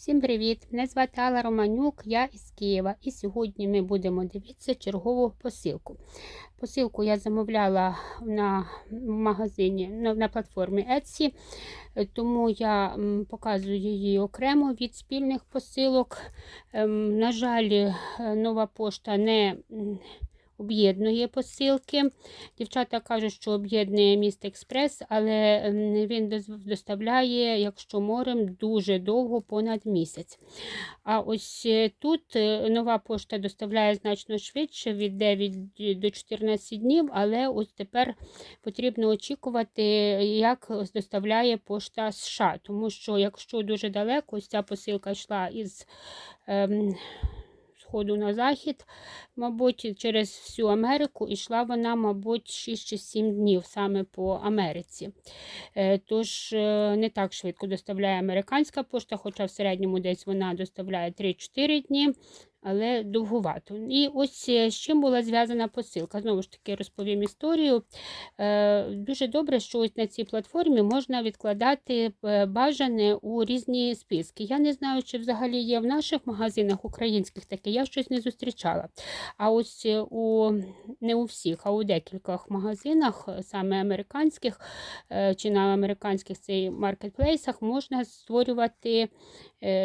Всім привіт! Мене звати Алла Романюк, я із Києва. І сьогодні ми будемо дивитися чергову посилку. Посилку я замовляла на магазині на, на платформі Etsy, тому я показую її окремо від спільних посилок. Ем, На жаль, е, нова пошта не об'єднує посилки. Дівчата кажуть, що об'єднує міст Експрес, але він доставляє, якщо морем, дуже довго, понад місяць. А ось е, тут е, нова пошта доставляє значно швидше, від 9 до 14 днів, але ось тепер потрібно очікувати, як доставляє пошта США. Тому що, якщо дуже далеко, ось ця посилка йшла із. Ем, Сходу на захід, мабуть, через всю Америку йшла вона, мабуть, 6 чи 7 днів саме по Америці. Е, Тож е, не так швидко доставляє американська пошта, хоча в середньому десь вона доставляє 3-4 дні, але довгувато. І ось е, з чим була зв'язана посилка. Знову ж таки, розповім історію. Е, Дуже добре, що ось на цій платформі можна відкладати е, бажане у різні списки. Я не знаю, чи взагалі є в наших магазинах українських таке, я щось не зустрічала. А ось у не у всіх, а у декількох магазинах, саме американських чи на американських цей маркетплейсах, можна створювати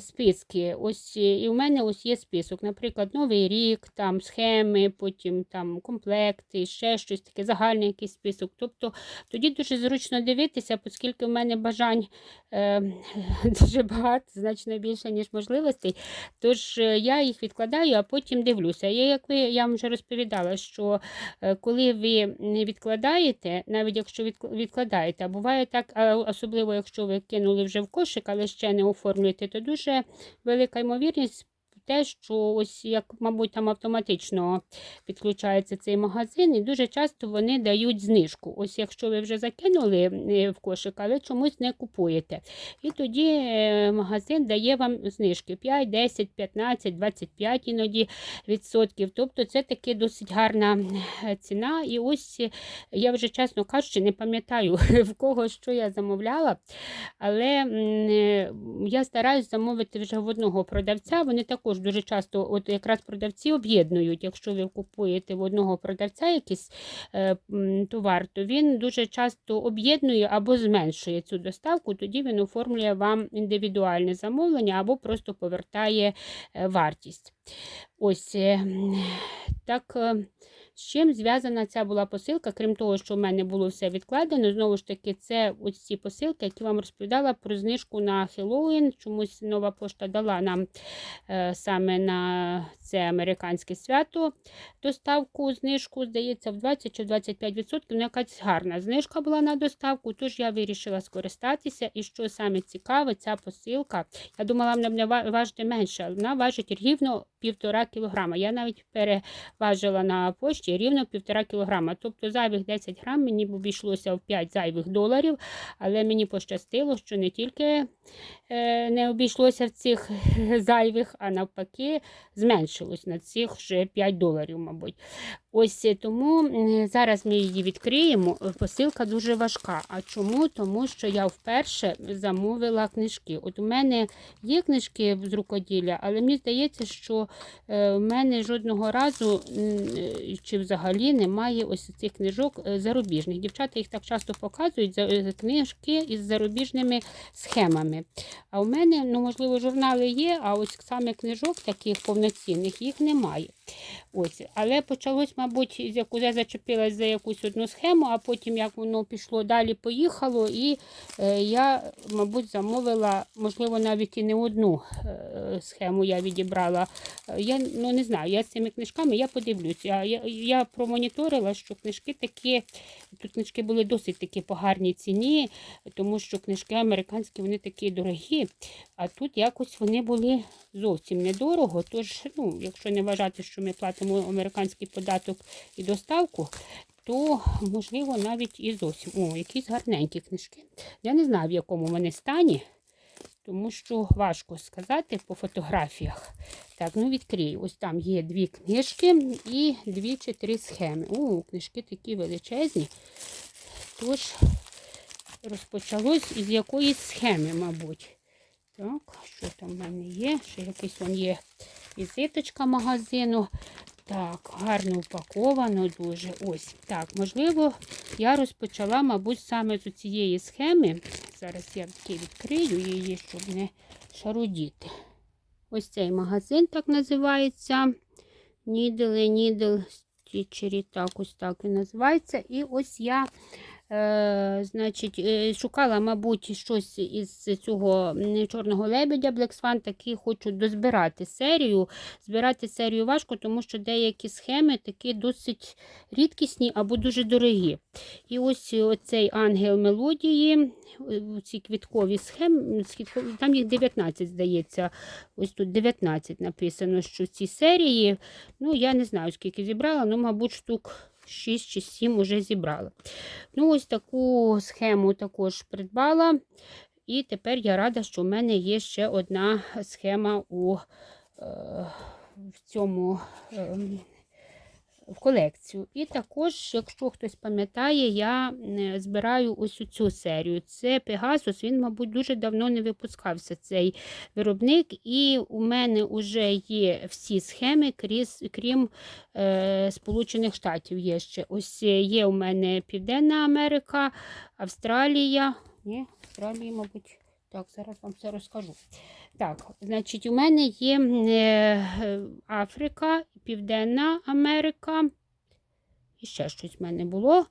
списки. Ось е, і в мене ось є список. Наприклад, Новий рік, там схеми, потім там комплекти, ще щось таке, загальний якийсь список. Тобто тоді дуже зручно дивитися, оскільки в мене бажань е, дуже багато, значно більше, ніж можливостей. Тож е, я їх відкладаю, а потім дивлюся. Я, як ви, я вам вже розповідала, що е, коли ви не відкладаєте, навіть якщо відк- відкладаєте, а буває так, особливо якщо ви кинули вже в кошик, але ще не оформлюєте, то дуже велика ймовірність. Те, що ось як, мабуть, там автоматично підключається цей магазин, і дуже часто вони дають знижку. Ось якщо ви вже закинули е, в кошик, але чомусь не купуєте. І тоді е, магазин дає вам знижки 5, 10, 15, 25 іноді відсотків. Тобто це таки досить гарна е, ціна. І ось я вже чесно кажучи, не пам'ятаю в кого що я замовляла. Але я стараюсь замовити вже в одного продавця. Вони також дуже часто, от якраз продавці об'єднують. Якщо ви купуєте в одного продавця якийсь е, товар, то він дуже часто об'єднує або зменшує цю доставку, тоді він оформлює вам індивідуальне замовлення або просто повертає е, вартість. Ось е, так. З чим зв'язана ця була посилка, крім того, що в мене було все відкладено, знову ж таки, це ось ці посилки, які вам розповідала про знижку на Хеллоуін. Чомусь нова пошта дала нам е, саме на це американське свято доставку, знижку, здається, в 20 чи 25%. Ну, якась гарна знижка була на доставку, тож я вирішила скористатися. І що саме цікаве, ця посилка, я думала, вона буде ва- важити менше, вона важить рівно півтора кілограма. Я навіть переважила на пошті рівно півтора кілограма. Тобто зайвих 10 грам мені б обійшлося в 5 зайвих доларів, але мені пощастило, що не тільки е, не обійшлося в цих зайвих, а навпаки, зменшилось на цих вже 5 доларів, мабуть. Ось е, тому зараз ми її відкриємо. Е, Посилка дуже важка. А чому? Тому що я вперше замовила книжки. От у мене є книжки з рукоділля, але мені здається, що е, в мене жодного разу чи взагалі немає ось цих книжок зарубіжних. Дівчата їх так часто показують книжки із зарубіжними схемами. А у мене, ну, можливо, журнали є, а ось саме книжок таких повноцінних їх немає. Ось, але почалось, мабуть, я зачепилась за якусь одну схему, а потім як воно пішло далі, поїхало, і е, я, мабуть, замовила, можливо, навіть і не одну е, схему я відібрала. Я ну, не знаю, я з цими книжками я подивлюсь. Я, я, я промоніторила, що книжки такі, тут книжки були досить такі по гарній ціні, тому що книжки американські вони такі дорогі, а тут якось вони були зовсім недорого. Тож, ну, якщо не вважати, що ми платимо американський податок і доставку, то можливо навіть і зовсім. О, якісь гарненькі книжки. Я не знаю, в якому вони стані, тому що важко сказати по фотографіях. Так, ну відкрию. Ось там є дві книжки і дві чи три схеми. О, книжки такі величезні. Тож, розпочалось із якоїсь схеми, мабуть. Так, що там в мене є? Ще якийсь он є візиточка магазину. Так, гарно упаковано дуже. Ось. Так, можливо, я розпочала, мабуть, саме з цієї схеми. Зараз я відкрию її, щоб не шарудіти. Ось цей магазин так називається. Needle, Needle Stitchery, так ось так він називається. І ось я е, значить, е, шукала, мабуть, щось із цього чорного лебедя Black Swan, таки хочу дозбирати серію. Збирати серію важко, тому що деякі схеми такі досить рідкісні або дуже дорогі. І ось оцей ангел мелодії, е, ці квіткові схеми, там їх 19, здається. Ось тут 19 написано, що ці серії. Ну, я не знаю, скільки зібрала, ну, мабуть, штук 6 чи 7 вже зібрала. Ну, ось таку схему також придбала. І тепер я рада, що в мене є ще одна схема у е, в цьому. Е, в колекцію. І також, якщо хтось пам'ятає, я збираю ось цю серію. Це Пегасус, він, мабуть, дуже давно не випускався цей виробник. І у мене вже є всі схеми, крім е, Сполучених Штатів. Є ще. Ось е, є у мене Південна Америка, Австралія. Ні, Австралії, мабуть. Так, зараз вам все розкажу. Так, значить, у мене є е, е, Африка, Південна Америка. І ще щось в мене було,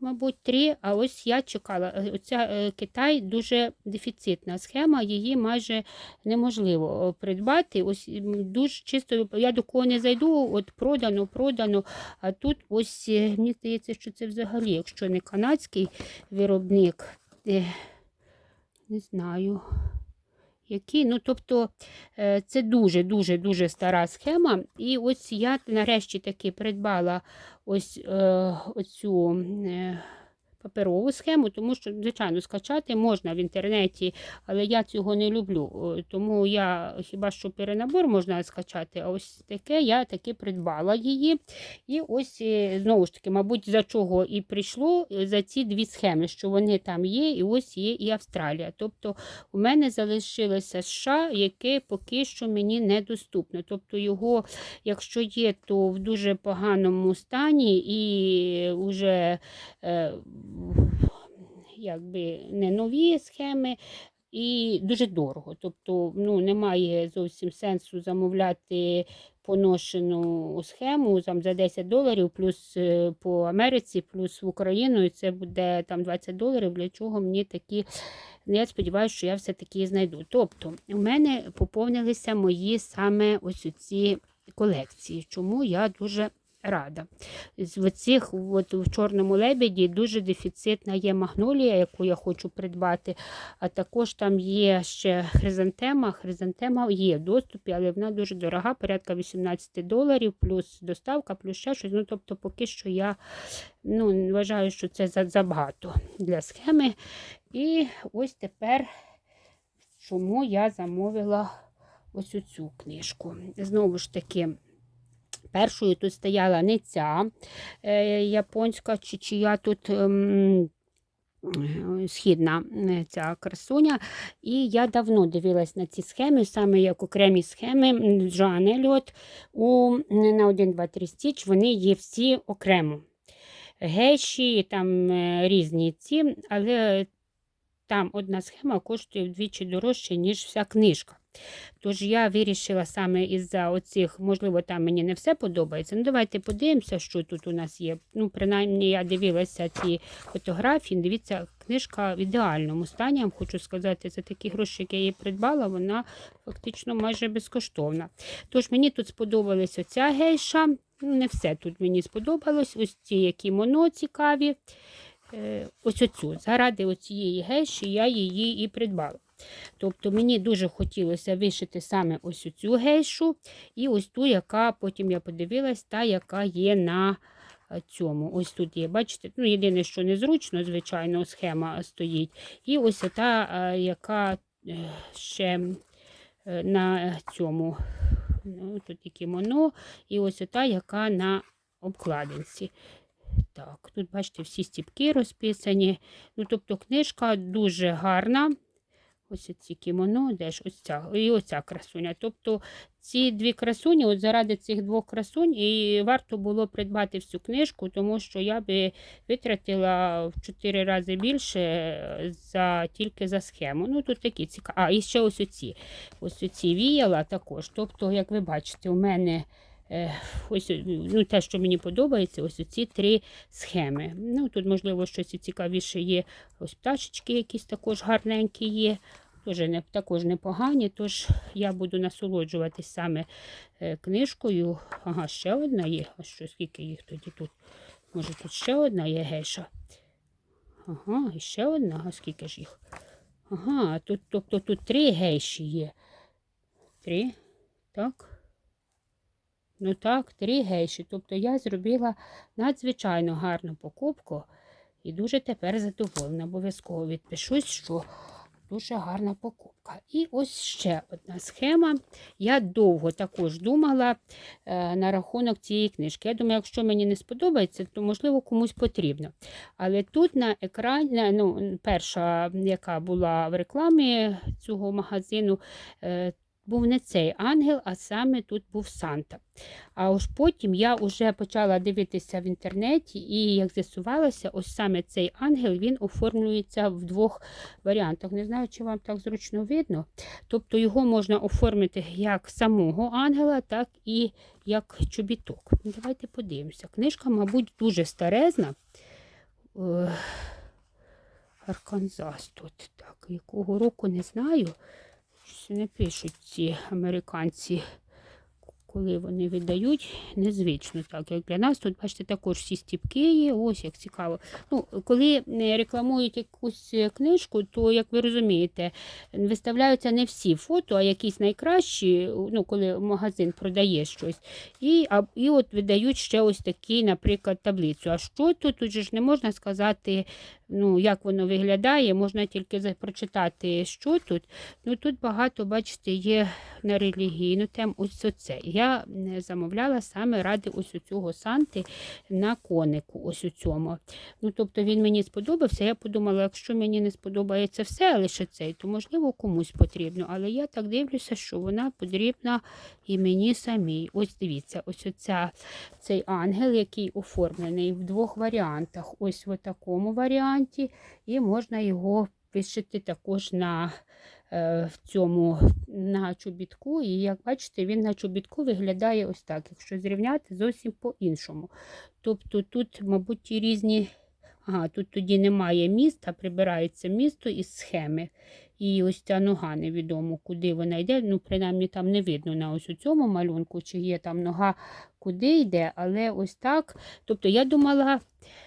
мабуть, три. А ось я чекала. Е, Оця Китай дуже дефіцитна схема, її майже неможливо придбати. Ось дуже чисто, я до кого не зайду, от продано, продано. А тут ось мені здається, що це взагалі, якщо не канадський виробник, не знаю. Які, ну, тобто, е, це дуже-дуже дуже стара схема. І ось я нарешті таки придбала ось е, оцю е, паперову схему, тому що, звичайно, скачати можна в інтернеті, але я цього не люблю. Тому я хіба що перенабор можна скачати, а ось таке я таки придбала її. І ось, е, знову ж таки, мабуть, за чого і прийшло е, за ці дві схеми, що вони там є, і ось є і Австралія. Тобто у мене залишилося США, яке поки що мені недоступно. Тобто його, якщо є, то в дуже поганому стані і вже е, якби не нові схеми. І дуже дорого. Тобто ну, немає зовсім сенсу замовляти поношену схему там, за 10 доларів, плюс е, по Америці, плюс в Україну, і це буде там 20 доларів. Для чого мені такі я сподіваюся, що я все-таки знайду. Тобто, у мене поповнилися мої саме ось ці колекції, чому я дуже рада. З цих от, в чорному лебеді дуже дефіцитна є магнолія, яку я хочу придбати. А також там є ще хризантема. Хризантема є в доступі, але вона дуже дорога, порядка 18 доларів, плюс доставка, плюс ще щось. Ну, тобто, поки що я ну, вважаю, що це забагато для схеми. І ось тепер, чому я замовила ось цю книжку. Знову ж таки, першою тут стояла не ця е, японська, чи чия тут. ем, Східна е, ця красуня, і я давно дивилась на ці схеми, саме як окремі схеми м, Джоан Еліот у на 1, 2, 3 стіч, вони є всі окремо. Гейші, там е, різні ці, але там одна схема коштує вдвічі дорожче, ніж вся книжка. Тож я вирішила саме із-за оцих, можливо, там мені не все подобається. Ну, давайте подивимося, що тут у нас є. Ну, принаймні, я дивилася ці фотографії. Дивіться, книжка в ідеальному стані. Я вам хочу сказати, за такі гроші, які я її придбала, вона фактично майже безкоштовна. Тож мені тут сподобалась оця гейша. Не все тут мені сподобалось. Ось ці які моно цікаві. Е, ось оцю. Заради оцієї гейші я її і придбала. Тобто мені дуже хотілося вишити саме ось цю гейшу і ось ту, яка потім я подивилась, та, яка є на е, цьому. Ось тут є, бачите, ну єдине, що незручно, звичайно, схема стоїть. І ось та, е, яка е, ще на цьому. Ну, тут і кімоно, і ось та, яка на обкладинці. Так, тут, бачите, всі стіпки розписані. Ну, тобто, книжка дуже гарна. Ось ці кімоно, де ж ось ця, і оця красуня. Тобто ці дві красуні, от заради цих двох красунь, і варто було придбати всю книжку, тому що я би витратила в 4 рази більше е, за, тільки за схему. Ну, тут такі цікаві. А, і ще ось оці. Ось оці віяла також. Тобто, як ви бачите, у мене. Е, Ось ну, те, що мені подобається, ось ці три схеми. Ну, Тут, можливо, щось цікавіше є. Ось пташечки якісь також гарненькі є. Тоже не, також непогані, тож я буду насолоджуватись саме е, книжкою. Ага, ще одна є. А що, скільки їх тоді тут? Може, тут ще одна є гейша? Ага, і ще одна, а скільки ж їх? Ага, тут, тобто тут три гейші є. Три, так. Ну так, три гейші. Тобто я зробила надзвичайно гарну покупку і дуже тепер задоволена. Обов'язково відпишусь, що дуже гарна покупка. І ось ще одна схема. Я довго також думала е, на рахунок цієї книжки. Я думаю, якщо мені не сподобається, то можливо комусь потрібно. Але тут на екрані, ну, перша, яка була в рекламі цього магазину, е, був не цей ангел, а саме тут був Санта. А ось потім я вже почала дивитися в інтернеті, і як з'ясувалося, ось саме цей ангел він оформлюється в двох варіантах. Не знаю, чи вам так зручно видно. Тобто його можна оформити як самого ангела, так і як чобіток. Давайте подивимося. Книжка, мабуть, дуже старезна. Е, Арканзас тут. Так, якого року не знаю. Щось не пишуть ці американці, коли вони видають. Незвично так, як для нас. Тут, бачите, також всі стіпки є. Ось як цікаво. Ну, Коли е, рекламують якусь е, книжку, то, як ви розумієте, виставляються не всі фото, а якісь найкращі, ну, коли магазин продає щось. І, а, і от видають ще ось такі, наприклад, таблицю. А що тут? Тут же ж не можна сказати, ну, як воно виглядає, можна тільки прочитати, що тут. Ну, Тут багато, бачите, є на релігійну тему. Ось оце. Я е, замовляла саме ради ось цього Санти на конику. ось у цьому. Ну, тобто він мені сподобався. Я подумала, якщо мені не сподобається все, а лише цей, то можливо комусь потрібно. Але я так дивлюся, що вона потрібна і мені самій. Ось дивіться, ось оця, цей ангел, який оформлений в двох варіантах. Ось в такому варіанті, і можна його вишити також на в цьому на чобітку. І як бачите, він на чобітку виглядає ось так. Якщо зрівняти, зовсім по-іншому. Тобто тут, мабуть, різні. Ага, тут тоді немає міста, прибирається місто із схеми. І ось ця нога невідомо, куди вона йде. Ну, принаймні там не видно на ось у цьому малюнку, чи є там нога, куди йде, але ось так. Тобто я думала,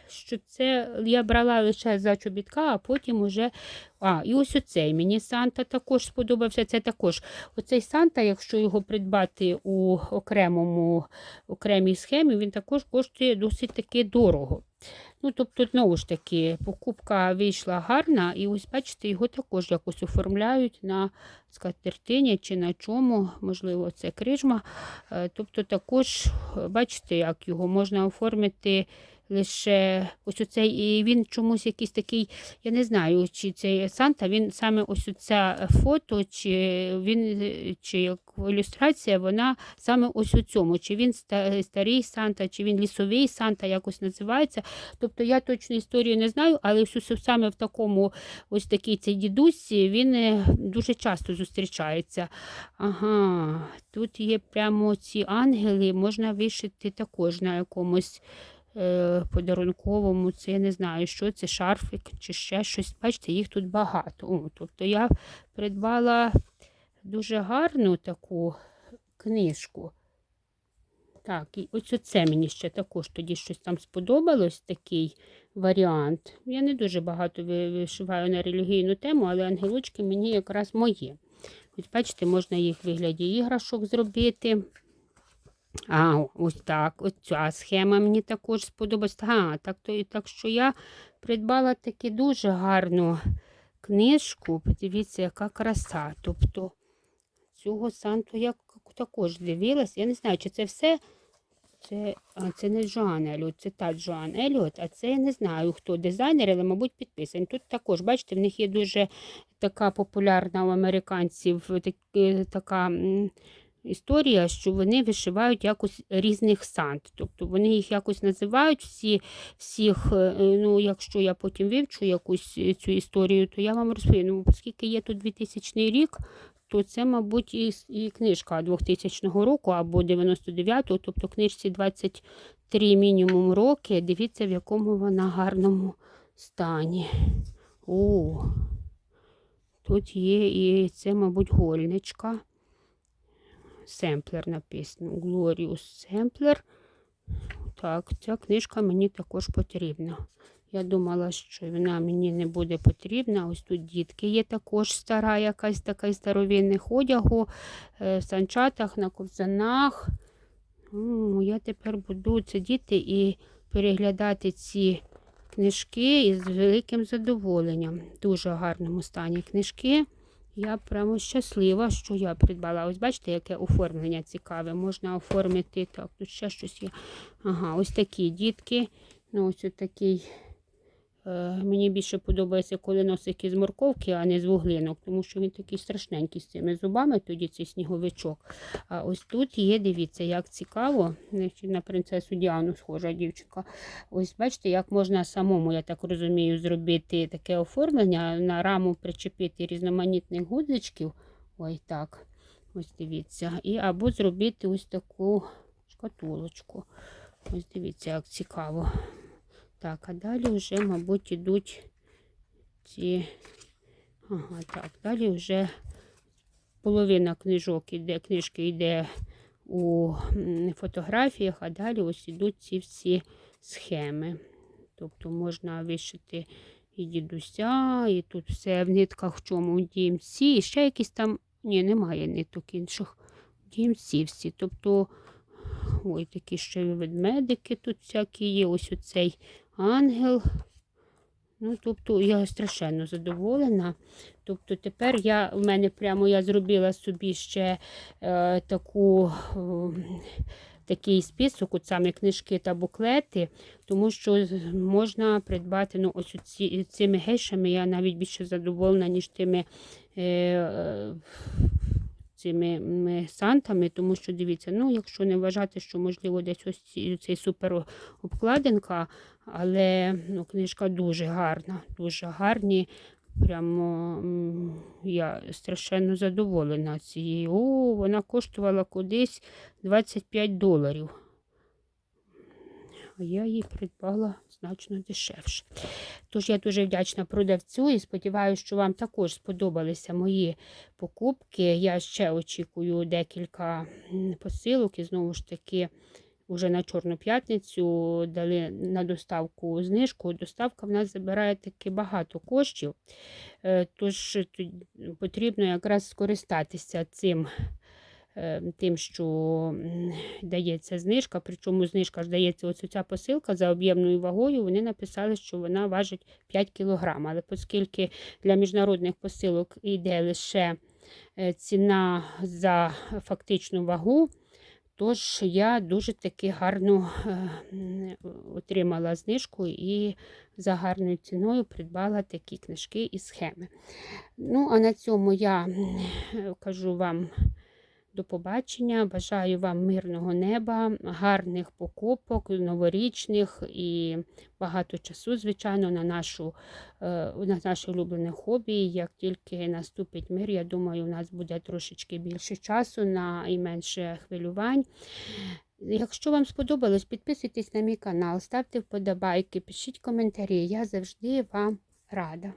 що це я брала лише за чобітка, а потім уже. А, і ось оцей мені Санта також сподобався. Це також оцей Санта, якщо його придбати у окремому окремій схемі, він також коштує досить таки дорого. Ну, тобто, знову ж таки, покупка вийшла гарна, і ось, бачите, його також якось оформляють на скатертині чи на чому, можливо, це крижма. Е, Тобто, також, бачите, як його можна оформити лише ось оцей, і він чомусь якийсь такий, я не знаю, чи цей Санта, він саме ось оця фото, чи він, чи як ілюстрація, вона саме ось у цьому, чи він старий Санта, чи він лісовий Санта, якось називається. Тобто я точну історію не знаю, але саме в такому ось такий цей дідусь, він е, дуже часто зустрічається. Ага, тут є прямо ці ангели, можна вишити також на якомусь подарунковому, це я не знаю, що це, шарфик чи ще щось. Бачите, їх тут багато. О, тобто я придбала дуже гарну таку книжку. Так, і ось оце мені ще також тоді щось там сподобалось, такий варіант. Я не дуже багато вишиваю на релігійну тему, але ангелочки мені якраз мої. Ось бачите, можна їх в вигляді іграшок зробити. А, ось так. Ось ця схема мені також сподобалась. А, так, то, так що я придбала таки дуже гарну книжку. Подивіться, яка краса. Тобто цього Санту я також дивилась. Я не знаю, чи це все Це, а це не Джоан Еліот, це та Джоан Еліот, а це я не знаю, хто дизайнер, але, мабуть, підписаний. Тут також, бачите, в них є дуже така популярна у американців е, така історія, що вони вишивають якось різних сант. Тобто вони їх якось називають всі, всіх, е, ну, якщо я потім вивчу якусь е, цю історію, то я вам розповім. Ну, оскільки є тут 2000 рік, то це, мабуть, і, і книжка 2000 року або 99-го, тобто книжці 23 мінімум роки. Дивіться, в якому вона гарному стані. О, тут є і це, мабуть, гольничка. Семплер написано. Glorious Sampler. Так, ця книжка мені також потрібна. Я думала, що вона мені не буде потрібна. Ось тут дітки є також стара, якась така із старовинних одягу, е, в санчатах, на ковзанах. Я тепер буду сидіти і переглядати ці книжки із великим задоволенням. Дуже гарному стані книжки. Я прямо щаслива, що я придбала. Ось бачите, яке оформлення цікаве. Можна оформити. Так, тут ще щось є. Ага, ось такі дітки. Ну, ось такий. Е, мені більше подобається, коли носики з морковки, а не з вуглинок, тому що він такий страшненький з цими зубами, тоді цей сніговичок. А ось тут є, дивіться, як цікаво. На принцесу Діану схожа дівчинка. Ось бачите, як можна самому, я так розумію, зробити таке оформлення, на раму причепити різноманітних гудзичків. Ой, так. Ось дивіться. І або зробити ось таку шкатулочку. Ось дивіться, як цікаво. Так, а далі вже, мабуть, ідуть ці. Ага, так, далі вже половина книжок іде, книжки йде у фотографіях, а далі ось ідуть ці всі схеми. Тобто можна вишити і дідуся, і тут все в нитках в чому DMC, і ще якісь там. Ні, немає ниток інших. DMC всі. Тобто, ой, такі ще ведмедики тут всякі є. Ось оцей ангел. Ну, тобто я страшенно задоволена. Тобто тепер я, в мене прямо я зробила собі ще е, таку, е, такий список, от саме книжки та буклети, тому що можна придбати ну, ось ці, цими гейшами я навіть більше задоволена, ніж тими. Е, е, Цими сантами, тому що дивіться, ну якщо не вважати, що можливо десь ось цей супер обкладинка, але ну, книжка дуже гарна, дуже гарні. Прямо я страшенно задоволена цією. О, вона коштувала кудись 25 доларів. А я її придбала значно дешевше. Тож я дуже вдячна продавцю і сподіваюся, що вам також сподобалися мої покупки. Я ще очікую декілька посилок і знову ж таки. Уже на Чорну п'ятницю дали на доставку знижку. Доставка в нас забирає таки багато коштів, Е, тож потрібно якраз скористатися цим, е, тим, що дається знижка. Причому знижка ж дається ось ця посилка за об'ємною вагою. Вони написали, що вона важить 5 кг. Але оскільки для міжнародних посилок йде лише е, ціна за фактичну вагу. Тож я дуже таки гарно е, отримала знижку і за гарною ціною придбала такі книжки і схеми. Ну, а на цьому я кажу вам до побачення. Бажаю вам мирного неба, гарних покупок, новорічних і багато часу, звичайно, на нашу е, на наше улюблене хобі. Як тільки наступить мир, я думаю, у нас буде трошечки більше часу на і менше хвилювань. Якщо вам сподобалось, підписуйтесь на мій канал, ставте вподобайки, пишіть коментарі. Я завжди вам рада.